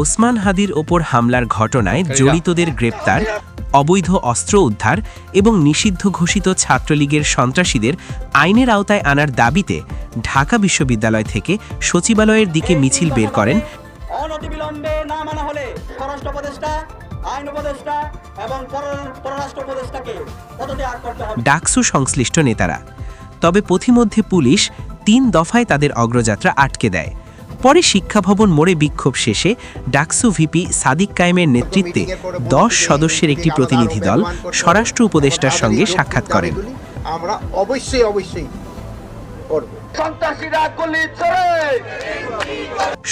ওসমান হাদির ওপর হামলার ঘটনায় জড়িতদের গ্রেপ্তার অবৈধ অস্ত্র উদ্ধার এবং নিষিদ্ধ ঘোষিত ছাত্রলীগের সন্ত্রাসীদের আইনের আওতায় আনার দাবিতে ঢাকা বিশ্ববিদ্যালয় থেকে সচিবালয়ের দিকে মিছিল বের করেন। অনতিবিলম্বে না মানা হলে স্বরাষ্ট্র উপদেষ্টা আইন উপদেষ্টা এবং পররাষ্ট্র উপদেষ্টাকে পদত্যাগ করতে হবে। ডাকসু সংশ্লিষ্ট নেতারা। তবে পথিমধ্যে পুলিশ তিন দফায় তাদের অগ্রযাত্রা আটকে দেয়। পরে শিক্ষা ভবন মোড়ে বিক্ষোভ শেষে ডাকসু ভিপি সাদিক কায়েমের নেতৃত্বে দশ সদস্যের একটি প্রতিনিধি দল স্বরাষ্ট্র উপদেষ্টার সঙ্গে সাক্ষাৎ করেন। আমরা অবশ্যই অবশ্যই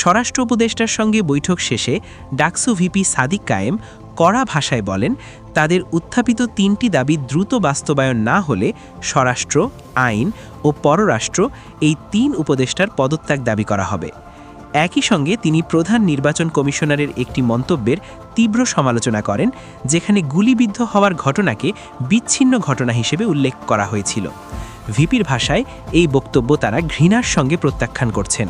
স্বরাষ্ট্র উপদেষ্টার সঙ্গে বৈঠক শেষে ডাকসু ভিপি সাদিক কায়েম কড়া ভাষায় বলেন তাদের উত্থাপিত তিনটি দাবি দ্রুত বাস্তবায়ন না হলে স্বরাষ্ট্র আইন ও পররাষ্ট্র এই তিন উপদেষ্টার পদত্যাগ দাবি করা হবে। একই সঙ্গে তিনি প্রধান নির্বাচন কমিশনারের একটি মন্তব্যের তীব্র সমালোচনা করেন, যেখানে গুলিবিদ্ধ হওয়ার ঘটনাকে বিচ্ছিন্ন ঘটনা হিসেবে উল্লেখ করা হয়েছিল। ভিপির ভাষায় এই বক্তব্য তারা ঘৃণার সঙ্গে প্রত্যাখ্যান করছেন।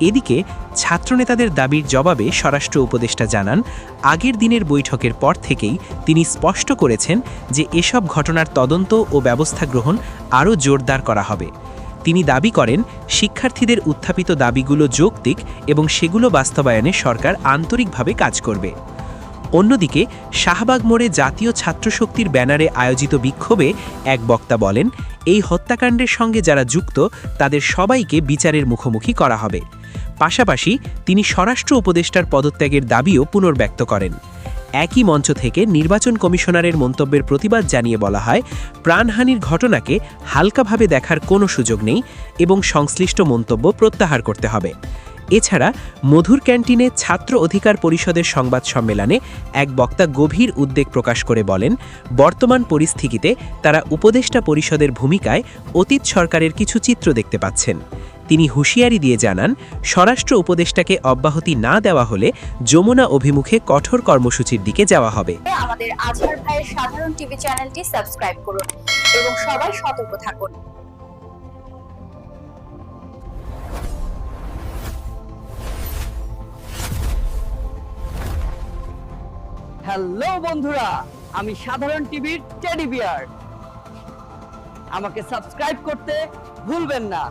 এদিকে ছাত্রনেতাদের দাবির জবাবে স্বরাষ্ট্র উপদেষ্টা জানান, আগের দিনের বৈঠকের পর থেকেই তিনি স্পষ্ট করেছেন যে এসব ঘটনার তদন্ত ও ব্যবস্থা গ্রহণ আরও জোরদার করা হবে। তিনি দাবি করেন, শিক্ষার্থীদের উত্থাপিত দাবিগুলো যৌক্তিক এবং সেগুলো বাস্তবায়নে সরকার আন্তরিকভাবে কাজ করবে। অন্যদিকে, শাহবাগ মোড়ে জাতীয় ছাত্রশক্তির ব্যানারে আয়োজিত বিক্ষোভে এক বক্তা বলেন, এই হত্যাকাণ্ডের সঙ্গে যারা যুক্ত, তাদের সবাইকে বিচারের মুখোমুখি করা হবে। পাশাপাশি তিনি স্বরাষ্ট্র উপদেষ্টার পদত্যাগের দাবিও পুনর্ব্যক্ত করেন। একই মঞ্চ থেকে নির্বাচন কমিশনারের মন্তব্যের প্রতিবাদ জানিয়ে বলা হয়, প্রাণহানির ঘটনাকে হালকাভাবে দেখার কোনো সুযোগ নেই এবং সংশ্লিষ্ট মন্তব্য প্রত্যাহার করতে হবে। এছাড়া, মধুর ক্যান্টিনে ছাত্র অধিকার পরিষদের সংবাদ সম্মেলনে এক বক্তা গভীর উদ্বেগ প্রকাশ করে বলেন, বর্তমান পরিস্থিতিতে তারা উপদেষ্টা পরিষদের ভূমিকায় অতীত সরকারের কিছু চিত্র দেখতে পাচ্ছেন। তিনি হুঁশিয়ারি দিয়ে জানান স্বরাষ্ট্র উপদেষ্টাকে অব্যাহতি না দেওয়া হলে যমুনা অভিমুখে কঠোর কর্মসূচির দিকে যাওয়া হবে। আমাদের আজহার ভাইয়ের সাধারণ টিভি চ্যানেলটি সাবস্ক্রাইব করুন এবং সবাই সতর্ক থাকুন। হ্যালো বন্ধুরা আমি সাধারণ টিভির টেডি বিয়ার। আমাকে সাবস্ক্রাইব করতে ভুলবেন না।